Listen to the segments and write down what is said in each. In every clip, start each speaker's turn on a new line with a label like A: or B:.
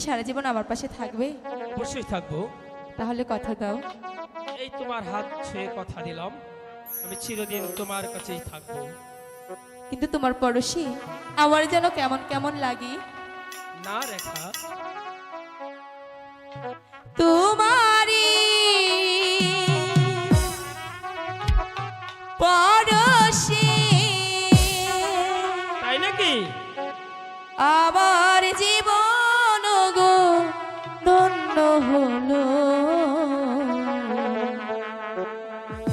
A: জীবন আমার পাশে থাকবে?
B: অবশ্যই থাকব।
A: তাহলে কথা দাও।
B: এই তোমার হাত ছুঁয়ে কথা দিলাম। আমি চিরদিন তোমার কাছেই থাকব।
A: কিন্তু তোমার পড়োশি আমার যেন কেমন কেমন লাগে।
B: না রেখা।
A: তোমারি পড়োশি
B: তাই নাকি?
A: আমার জীবন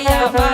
A: Yeah.